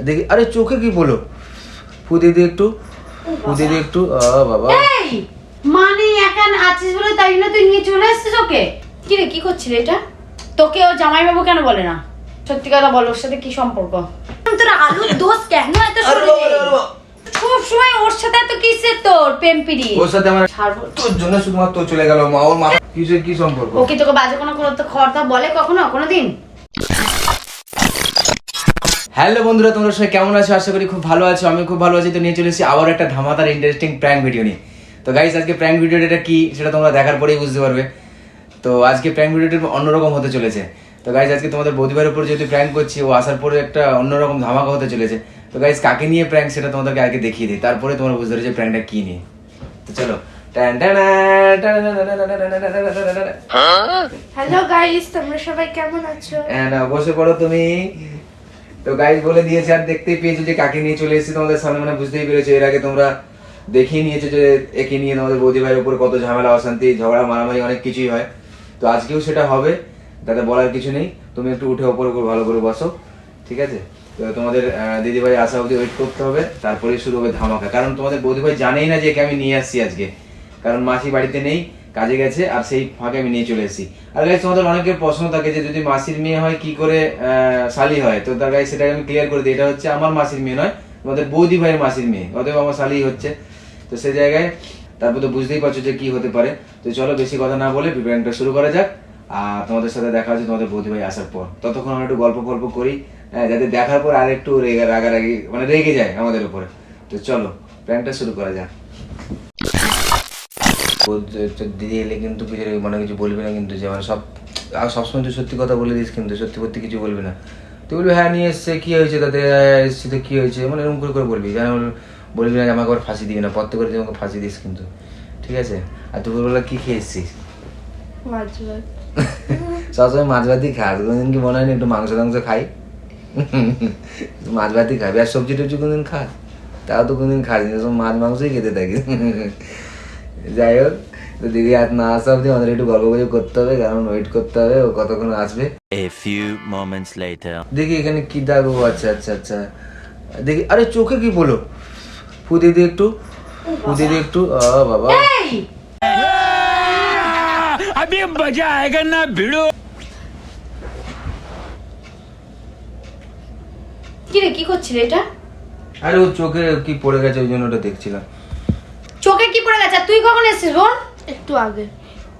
দেখি আরে চোখে কি বলো? ফুদে দিয়ে একটু ফুদে দিয়ে একটু। আ, বাবা। এই মানে একান আছিস বলে তাই জন্য তুই নিয়ে চলে এসেছিস ওকে? কি রে কি করছিলি এটা? তোকে ও জামাইবাবু কেন বলে না? সত্যি কথা বল ওর সাথে কি সম্পর্ক? তোর আলুর দোষ কেন এত বাবা, বাবা। সব সময় ওর সাথে এত কিসের তোর প্রেম ওর সাথে আমার ছাড়বো তোর জন্য শুধুমাত্র চলে গেল মা ওর মা কিসের কি সম্পর্ক? ও কি তোকে বাজে কোনো কথা খর্তা বলে কখনো কোনোদিন? হ্যালো বন্ধুরা তোমরা সবাই কেমন আছো আশা করি খুব ভালো আছো আমি খুব ভালো আছি তো নিয়ে চলে এসেছি আবার একটা ধামাদার ইন্টারেস্টিং প্র্যাঙ্ক ভিডিও নিয়ে তো গাইজ আজকে প্র্যাঙ্ক ভিডিওটা কি সেটা তোমরা দেখার পরেই বুঝতে পারবে তো আজকে প্র্যাঙ্ক ভিডিওটা অন্যরকম হতে চলেছে তো গাইজ আজকে তোমাদের বৌদিবার উপর যেহেতু প্র্যাঙ্ক করছি ও আসার পরে একটা অন্যরকম ধামাকা হতে চলেছে তো গাইজ কাকে নিয়ে প্র্যাঙ্ক সেটা তোমাদেরকে আজকে দেখিয়ে দিই তারপরে তোমরা বুঝতে পারছ প্র্যাঙ্কটা কী নিয়ে তো চলো হ্যালো গাইস তোমরা সবাই কেমন আছো বসে পড়ো তুমি তো গাইজ বলে দিয়েছে, আর দেখতেই পেয়েছ যে কাকে নিয়ে চলে এসেছি, তোমাদের সামনে মানে বুঝতেই পেরেছ। এর আগে তোমরা দেখিয়ে নিয়েছো যে একে নিয়ে তোমাদের বৌদি ভাইয়ের উপর কত ঝামেলা, অশান্তি, ঝগড়া, মারামারি অনেক কিছুই হয়। তো আজকেও সেটা হবে, তাতে বলার কিছু নেই। তুমি একটু উঠে ওপর উপর ভালো করে বসো, ঠিক আছে? তো তোমাদের দিদি ভাই আসা অবধি ওয়েট করতে হবে তারপরে শুরু হবে ধামাকা। কারণ তোমাদের বৌদি ভাই জানেই না যে একে আমি নিয়ে আসছি আজকে। কারণ মাসি বাড়িতে নেই কাজে গেছে আর সেই ফাঁকে আমি নিয়ে চলে এসেছি। আর গাইজ তোমাদের অনেকের প্রশ্ন থাকে যে যদি মাসির মেয়ে হয় কি করে শালি হয়? তো তার গাইজ সেটা আমি ক্লিয়ার করে দিই। এটা হচ্ছে আমার মাসির মেয়ে নয় তোমাদের বৌদি ভাইয়ের মাসির মেয়ে অতএব আমার শালি হচ্ছে। তো সেই জায়গায় তারপর তো বুঝতেই পারছ যে কি হতে পারে। তো চলো বেশি কথা না বলে প্রিপারেশনটা শুরু করা যাক। আর তোমাদের সাথে দেখা হচ্ছে তোমাদের বৌদি ভাই আসার পর। ততক্ষণ আমরা একটু গল্প গল্প করি আহ, যাতে দেখার পর আর একটু রেগে রাগারাগি মানে রেগে যায় আমাদের উপরে। তো চলো প্র্যাঙ্কটা শুরু করা যাক। দিদি এলে কিন্তু কিছু মানে কিছু বলবি না কিন্তু যে মানে সব আর সবসময় তুই সত্যি কথা বলে দিস কিন্তু সত্যি সত্যি কিছু বলবি না। তুই বলবি হ্যাঁ নিয়ে এসছে কি হয়েছে তাতে? এসছি তো কি হয়েছে? মানে এরকম করে করে বলবি। যেন বলবি না যে আমাকে আবার ফাঁসি দিবি না পত্তে করে তুই আমাকে ফাঁসি দিস কিন্তু। ঠিক আছে? আর তুই বলবি কি খেয়ে এসছিস মাছ ভাত। সবসময় মাছ ভাতই খাস কোনোদিন কি মনে হয় না একটু মাংস টাংস খাই? মাছ ভাতই খাবি আর সবজি টবজি কোনোদিন খাস তাও তো কোনোদিন খাস না সব মাছ মাংসই খেতে থাকিস যাই হোক তো দিদি আজ না আসা অবধি আমাদের একটু গল্প গুজব করতে হবে কারণ ওয়েট করতে হবে ও কতক্ষণ আসবে A few moments later. দেখি এখানে কি দাগ ও আচ্ছা আচ্ছা আচ্ছা দেখি আরে চোখে কি বলো ফুদে দিয়ে একটু ফুদে দিয়ে একটু আ বাবা এই अभी मजा आएगा ना भिड़ो কি রে কি করছিলি এটা আরে ও চোখে কি পড়ে গেছে ওই জন্য ওটা দেখছিলাম চোখে কি পড়ে গেছে আর তুই কখন এসেছিস বোন? একটু আগে।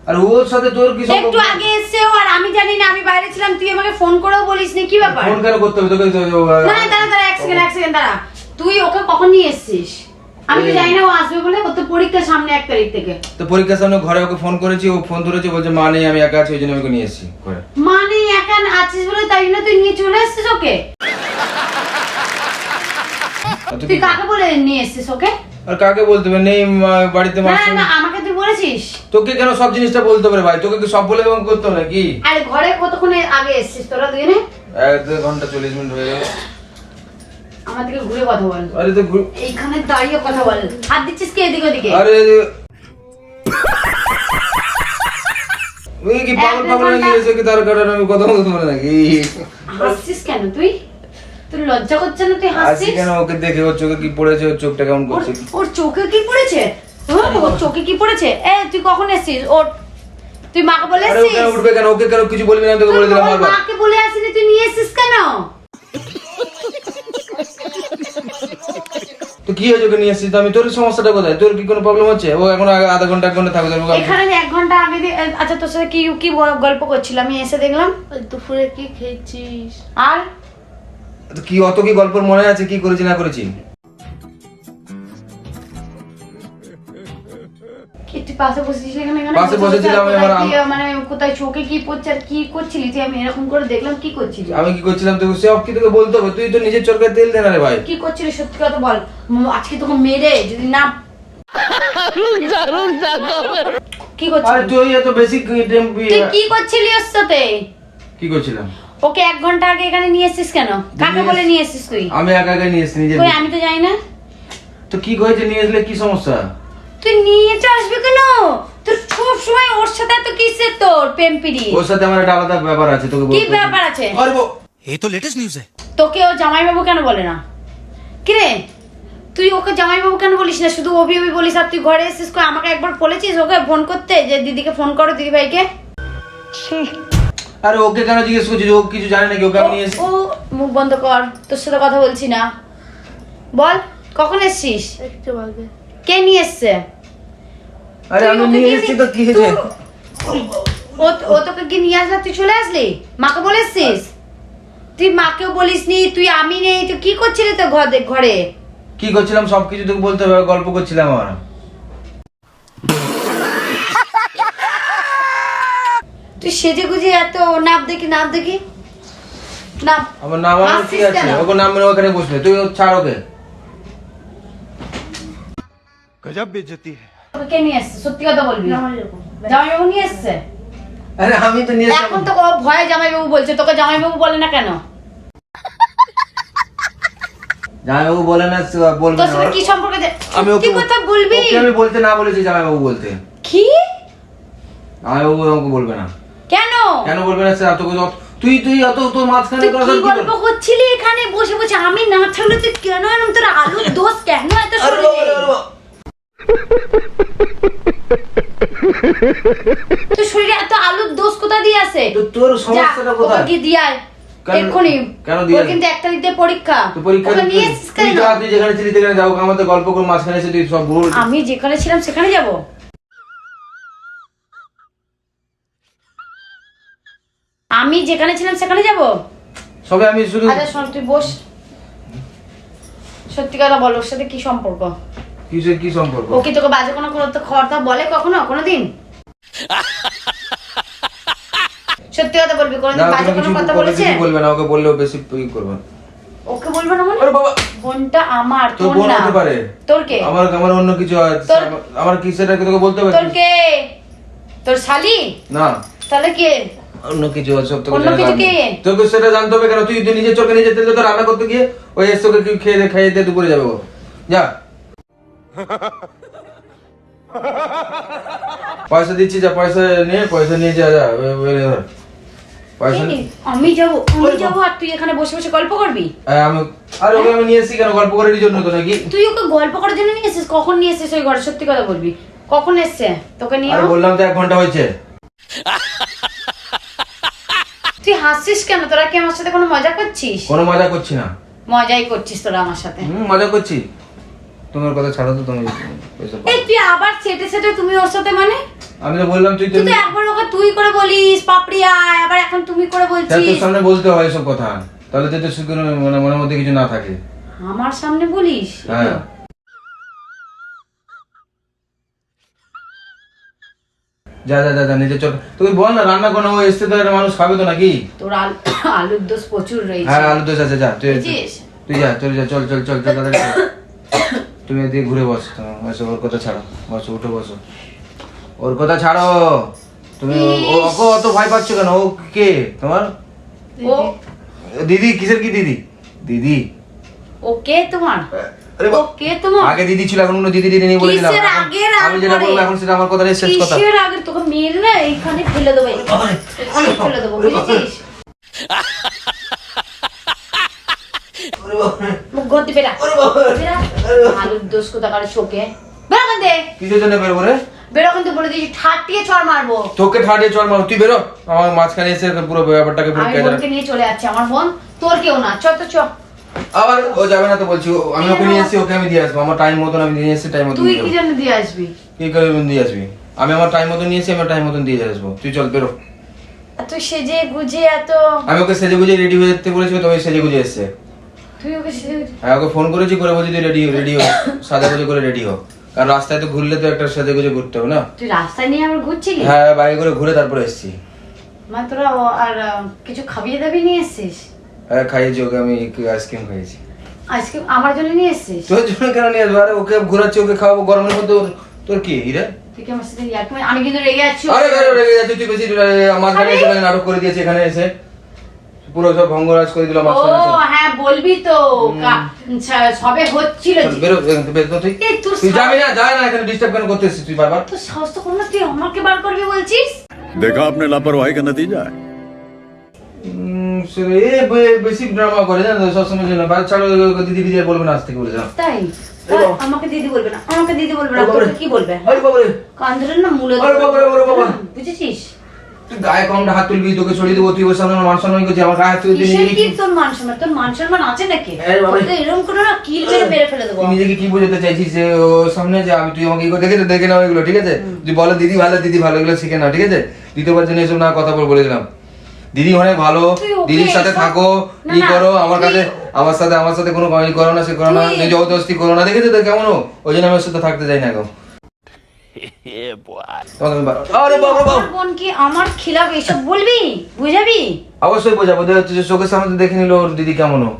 আর ওর সাথে তোর কি সম্পর্ক? একটু আগে এসছে ও আর আমি জানি না আমি বাইরে ছিলাম তুই আমাকে ফোন করেও বলিস নি কি ব্যাপার? ফোন কেন করতে হবে? তোকে না না, দাঁড়া দাঁড়া এক সেকেন্ড এক সেকেন্ড দাঁড়া। তুই ওকে কখন নিয়ে এসেছিস? আমি তো জানি না ও আসবে বলে ও তো পরীক্ষা সামনে এক তারিখ থেকে। তো পরীক্ষার সামনে ঘরে ওকে ফোন করেছি ও ফোন ধরেছে বলছে মা নেই আমি একা আছি ওই জন্য আমি ওকে নিয়ে এসেছি ঘরে। মানে একা আছিস বলে তাই জন্য তুই নিয়ে চলে এসেছিস ওকে? তুই কাকে বলে নিয়ে এসেছিস ওকে? আর কাকে বলতে হবে? নেই বাড়িতে না না, আমাকে তুই বলেছিস। তোকে কেন সব জিনিসটা বলতে পারে ভাই? তোকে কি সব বলে এবং করতে হবে নাকি? আরে ঘরে কতক্ষণ আগে এসেছিস তোরা দুজনে? এক দেড় ঘণ্টা চল্লিশ মিনিট হয়ে গেল। আমার দিকে ঘুরে কথা বল। আরে তো এইখানে দাঁড়িয়ে কথা বল। হাত দিচ্ছিস কি এদিকে ওদিকে? আরে ওই কি পাগল পাগল নাকি ঘন্টা- এসে কি তার কারণে আমি কথা বলতে পারে নাকি? হাসছিস কেন তুই? তোর লজ্জা করছে না তুই হাসছিস? কেন? ওকে দেখে ওর চোখে কি পড়েছে? ওর চোখটা কেমন ওর করছে? ওর চোখে কি পড়েছে? ওর চোখে কি পড়েছে? এ তুই কখন এসেছিস? ওর তুই মাকে বলে আরে এসেছিস? কেন উঠবে কেন? ওকে কেন কিছু বলবি না? আমি তোকে বলে দিলাম বারবার। মাকে বলে আসিনি তুই নিয়ে এসেছিস কেন? তো কি হয়েছে ওকে নিয়ে এসেছিস? তো আমি তোর সমস্যাটা কোথায়? তোর কি কোনো প্রবলেম হচ্ছে? ও এখন আধা ঘণ্টা এক ঘণ্টা থাকবে তোর এখানে এক ঘণ্টা আগে আচ্ছা তোর সাথে কি কি গল্প করছিল আমি এসে দেখলাম। দুপুরে কি খেয়েছিস? আর? কি অত কি গল্পের মনে আছে? কি করেছি না করেছি? পাশে বসেছিলাম, মানে কোথায় চোখে কি পড়ছে আর কি করছিলি? তুই আমি এরকম করে দেখলাম কি করছিলি? আমি কি করছিলাম তোকে? সব কি তোকে বলতে হবে। তুই তো নিজের চরকায় তেল দে না রে ভাই। কি করছিলি? সত্যি কথা বল। আজকে তোকে মেরে যদি না কি করছিলি? তুই এত বেশি কি- টেম- কি করছিলি ওর সাথে? কি করছিলাম? ওকে এক ঘণ্টা আগে এখানে নিয়ে এসেছিস কেন? কাকে বলে নিয়ে এসেছিস তুই? আমি একা একা নিয়ে এসেছি নিজে কই আমি তো জানি না। তো কি হয়েছে নিয়ে আসলে কি সমস্যা? তুই নিয়ে তো আসবি কেন? তোর সব সময় ওর সাথে তো কিসের তোর প্রেম পিড়ি? ওর সাথে আমার একটা আলাদা ব্যাপার আছে তোকে কি ব্যাপার আছে? পারব এই তো লেটেস্ট নিউজ তোকে ও জামাই বাবু কেন বলে না? কি রে তুই ওকে জামাই বাবু কেন বলিস না? শুধু ওবি ওবি বলিস আর তুই ঘরে এসেছিস কই আমাকে একবার বলেছিস ওকে ফোন করতে? যে দিদিকে ফোন করো দিদি ভাইকে আরে ওকে কেন জিজ্ঞেস করছিস? ও কিছু জানে নাকি? ওকে আমি নিয়ে এসেছি ও মুখ বন্ধ কর তোর সাথে কথা বলছি না। বল কখন এসছিস? একটু আগে। কে নিয়ে এসছে? আরে আমি নিয়ে এসেছি তো কি হয়েছে? ও ও তোকে কি নিয়ে আসলে তুই চলে আসলি? মাকে বলে এসছিস? তুই মাকেও বলিসনি তুই আমি নেই তুই কি করছিলি তো ঘরে ঘরে? কি করছিলাম? সবকিছু তোকে বলতে হবে গল্প করছিলাম আমার তুই সেজে গুজে এত নাপ দেখি নাপ দেখি। মানে জামাইবাবু। আমি তোকে জামাইবাবু বলে না কেন? জামাইবাবু বলে না কি আমি ওকে বলবি? আমি বলতে না বলেছি জামাইবাবু বলতে। কি? বলবে না। কেন? বলবে না স্যার? তোকে তুই তুই অত তোর মাঝখানে তোরা কি গল্প করছিলি এখানে? বসে বসে আমি না থাকলে তুই কেন এরকম তোর আলুর দোষ? কেন এত তোর শরীরে এত আলুর দোষ কোথা দিয়ে তো তোর সমস্যাটা কোথায়? গিয়ে দিয়ে। এক্ষুনি। কেন দিয়ে কিন্তু এক তারিখ দিয়ে পরীক্ষা। তুই পরীক্ষা ওকে দিতে- তুই কেন? যা, তুই যেখানে ছিলি সেখানে যাও আমাদের গল্প করে মাঝখানে তুই সব ভুল আমি যেখানে ছিলাম সেখানে যাব? আমি যেখানে ছিলাম সেখানে যাব? সবে আমি শুধু আচ্ছা শোন তুই বস। সত্যি কথা বল ওর সাথে কি সম্পর্ক? কিসের কি সম্পর্ক? ও কি তোকে বাজে কোনো কোনো তো খবরটা বলে কখনো? কোনোদিন? সত্যি কথা বলবি না কোনোদিন বাজে কোনো কথা বলেছে কিছু বলবে না ওকে বললেও বেশি ই করবে। ওকে বলব না মানে? আরে বাবা! বোনটা আমার তোর তোর বোন হতে পারে। তোর কে? আমার আমার অন্য কিছু আছে। আমার কি সেটা তোকে বলতে হবে? তোর কে? তোর শালি? না। তাহলে কে? অন্য কিছু সব তোকে অন্য কিছু কে? তোকে সেটা জানতে হবে কেন? তুই নিজের চোখে নিজের তেলে তো রান্না করতে গিয়ে ওই এসে তোকে কি খেয়ে খাইয়ে দিয়ে দুপুরে যাবে ও। যা। পয়সা দিচ্ছি যা পয়সা নিয়ে পয়সা নিয়ে যা যা। পয়সা আমি যাব আমি যাব আর তুই এখানে বসে বসে গল্প করবি? আরে আমি আরে ওকে আমি নিয়ে এসেছি কেন? গল্প করার জন্য তো নাকি? তুই ওকে গল্প করার জন্য নিয়ে এসেছিস? কখন নিয়ে এসেছিস ওই ঘরে? সত্যি কথা বলবি। কখন এসছে? তোকে নিয়ে বললাম তো এক ঘণ্টা হয়েছে। তুই হাসছিস কেন? তোরা কি আমার সাথে কোনো মজা করছিস? কোনো মজা করছি না। মজাই করছিস তোরা আমার সাথে। হুম মজা করছি। তোমার কথা ছাড়ো তো তুমি এই তুই আবার সেটে সেটে তুমি ওর সাথে মানে? আমি তো বললাম তুই তুই একবার ওকে তুই করে বলিস পাপড়ি আয় আবার এখন তুমি করে বলছিস তোর সামনে বলতে হয় এসব কথা। তাহলে তো শুধু মানে মনের মধ্যে কিছু না থাকে। আমার সামনে বলিস? হ্যাঁ। যা যা যা যা নিজে চল তুই বল না রান্না কোনো ও এসছে তো মানুষ খাবে তো নাকি? তোর আলু আলুর দোষ প্রচুর রয়েছে। হ্যাঁ আলু দোষ আছে যা তুই তুই যা চল যা চল চল চল চল তাড়াতাড়ি তুমি এদিকে ঘুরে বস বসো ওর কথা ছাড়ো। বসো উঠে বসো। ওর কথা ছাড়ো। তুমি ওকে অত ভয় পাচ্ছ কেন? ও কে? তোমার? ও দিদি কিসের কি দিদি? দিদি। ও কে তোমার? আরে ও তোমার আগে দিদি ছিল এখন কোনো দিদি দিদি নেই বলে দিলাম। কিসের এখন আগের আমি যেটা বলব এখন সেটা আমার কথা শেষ কথা। কিসের আগে তোকে মেরে না এইখানে ফেলে দেবো ফেলে দেবো বুঝেছিস? মুখ ঘর দিবে না ওরে বাবা, বেরা। ওরে বাবা। আলুর দোষ কোথাকার শোকে? বেরো ওখান কিসের জন্য বেরোবো রে? বেরো ওখান বলে দিয়েছি ঠাটিয়ে চড় মারবো। তোকে তুই বেরো। আমার মাঝখানে এসে পুরো ব্যাপারটাকে পুরো আমি কেটে নিয়ে চলে যাচ্ছে আমার বোন তোর কেউ না। চ তো চ। আবার ও যাবে না তো বলছি আমি ওকে নিয়ে এসেছি ওকে আমি দিয়ে আসব আমার টাইম মতন আমি নিয়ে এসেছি টাইম মতন তুই কি। জন্য দিয়ে আসবি? কি করে দিয়ে আসবি? আমি আমার টাইম মতন নিয়ে এসেছি আমার টাইম মতন দিয়ে আসব। তুই চল বেরো। তুই সেজে গুজে এত আমি ওকে সেজে গুজে রেডি হয়ে যেতে বলেছি তো ওই সেজে গুজে এসছে। তুই ওকে সেজে হ্যাঁ ওকে ফোন করেছি করে বলছি তুই রেডি রেডি হো। সাজা গুজে করে রেডি হো। কারণ রাস্তায় তো ঘুরলে তো একটা সাজে গুজে ঘুরতে হবে না? তুই রাস্তায় নিয়ে আমার ঘুরছিলি? হ্যাঁ বাইরে করে ঘুরে তারপরে এসেছি। মানে তোরা আর কিছু খাবিয়ে দাবি নিয়ে এসছিস? খাইয়েছি ওকে আমি আইসক্রিম খাইয়েছি আজকে আমার জন্য নিয়ে এসছিস তোর জন্য কেন নিয়ে আসবো আরে ওকে ঘোরাচ্ছি ওকে খাওয়াবো গরমের মধ্যে ওর- তোর কি রে তুই কি আমার সাথে ইয়ার্কি মার- আমি কিন্তু রেগে যাচ্ছি আরে আরে রেগে যাচ্ছে তুই বেশি আহ, মাঝখানে এসে মানে নাটক করে দিয়েছে এখানে এসে পুরো সব ভঙ্গরাজ করে দিল ও মাঝখানে এসে। হ্যাঁ বলবি তো কা- ছ- সবে হচ্ছিল চল, বেরো এখান থেকে, বেরো তো তুই এই তোর তুই সাহস- যাবি না যা না এখানে ডিস্টার্ব কেন করতে এসেছিস তুই বারবার তোর সাহস তো কোনো না তুই আমাকে বার করবি বলছিস देखा आपने लापरवाही का नतीजा है এ বেশি ড্রামা করে জানো সবসময় জন্য ছাড়ো দিদি বলবে না আজ থেকে বলে যাও তাই আমাকে দিদি বলবে না আমাকে দিদি বলবে না তোকে কি বলবে? আরে বাবারে কান্দরের না মূলে আরে বাবা, আরে বাবা। বুঝেছিস? তুই গায়ে কমটা হাত তুলবি তোকে ছড়িয়ে দেবো তুই ওর সামনে মান সম্মান আমার গায়ে হাত তুলে কিসের নিজেকে কি কি- তোর মান সম্মান? তোর মান সম্মান আছে নাকি? আরে বাবা। তোকে এরকম করে না কিল মেরে মেরে ফেলে দেবো। তুই নিজেকে কি বোঝাতে চাইছিস যে সামনে যে আমি তুই আমাকে দেখে দেখে নাও এগুলো ঠিক আছে? তুই বলো দিদি ভালো দিদি ভালো এগুলো শিখে নাও ঠিক আছে? দ্বিতীয়বার জন্য এসব না কথা বলে দিলাম দিদি অনেক ভালো তুই ওকে দিদির সাথে এসব- থাকো না, ই না, করো আমার তুই- কাছে আমার সাথে আমার সাথে কোনো ই করো না সে করো না তুই- নিজে জবরদস্তি করো না দেখেছো তো কেমন ও? ওই জন্য আমি ওর সাথে থাকতে চাই না এখন Yeah, boy. তোমাকে আমি বা- আরে বাবা বাবা আমার বোন কি আমার খিলাফ এসব বলবি বুঝাবি অবশ্যই বোঝাবো দেখা যাচ্ছে যে চোখের সামনে তো দেখে নিল ওর দিদি কেমন ও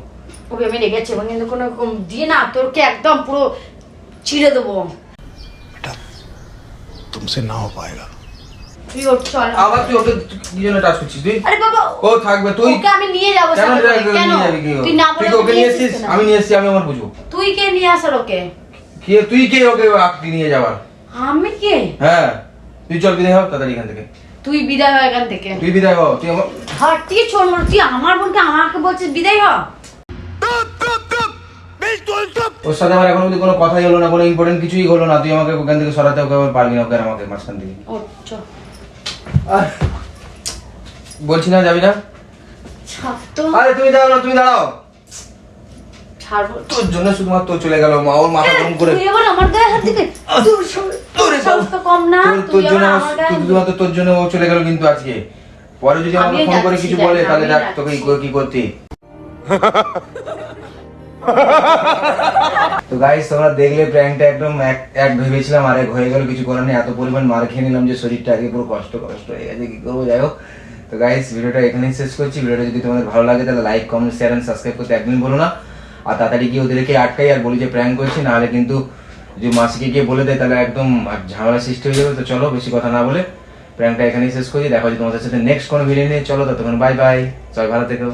ওকে আমি রেখেছি এবং কিন্তু কোনো রকম দিয়ে না তোরকে একদম পুরো ছিঁড়ে দেবো तुमसे ना हो पाएगा তুই ওর চল। আবার তুই ওকে কি জন্য টাচ করছিস তুই? আরে বাবা ও থাকবে তুই? ওকে আমি নিয়ে যাব কেন সাথে করে, নিয়ে কেন? যাবি কি ও? তুই না বলে ওকে নিয়ে এসেছিস আমি নিয়ে এসেছি আমি আমার বুঝব। তুই কে নিয়ে আসার ওকে? কি তুই কে ওকে আঁকটি নিয়ে যাওয়ার? আমি কে? হ্যাঁ। তুই চল বিদায় হ তাড়াতাড়ি এখান থেকে। তুই বিদায় হয় এখান থেকে। তুই বিদায় হ তুই আমার হাঁটিয়ে চোর মর তুই আমার বোনকে আমাকে বলছিস বিদায় হ। ওর সাথে আমার এখন অব্দি কোনো কথাই হলো না কোনো ইম্পর্টেন্ট কিছুই হলো না। তুই আমাকে ওখান থেকে সরাতে ওকে আবার পারবি না ওকে আমাকে মাঝখান থেকে ও চল। আহ, বলছি না যাবি না? আরে তুমি দাঁড়াও না তুমি দাঁড়াও। তোর জন্য শুধুমাত্র চলে গেল মা ওর মাথা গরম করে। আমার গায়ে হাত দিবি? তোর সাহস- তোর তোরে সাহস তো কম না তোর- জন্য। শুধুমাত্র তোর জন্য ও চলে গেল কিন্তু আজকে। পরে যদি আমাকে ফোন করে কিছু বলে তাহলে দেখ তোকে কি করতি। তো গাইস তোমরা দেখলে প্র্যাঙ্কটা একদম এক এক ভেবেছিলাম, আর এক হয়ে গেল, কিছু করার নেই, এত পরিমাণ মার খেয়ে নিলাম যে শরীরটা আগে পুরো কষ্ট কষ্ট হয়ে গেছে, কি করব, যাই হোক। তো গাইস ভিডিওটা এখানেই শেষ করছি। ভিডিওটা যদি তোমাদের ভালো লাগে, তাহলে like comment share and subscribe করতে একদিন বলো না। আর তাড়াতাড়ি গিয়ে ওদেরকে আটকাই আর বলি যে প্র্যাঙ্ক করছি নাহলে কিন্তু যদি মাসিকে গিয়ে বলে দেয়, তাহলে একদম ঝামেলা সৃষ্টি হয়ে যাবে। তো চলো, বেশি কথা না বলে প্র্যাঙ্কটা এখানেই শেষ করি দেখা হচ্ছে তোমাদের সাথে নেক্সট কোনো ভিডিও নিয়ে। চলো, ততক্ষণ বাই বাই সবাই ভালো থেকো।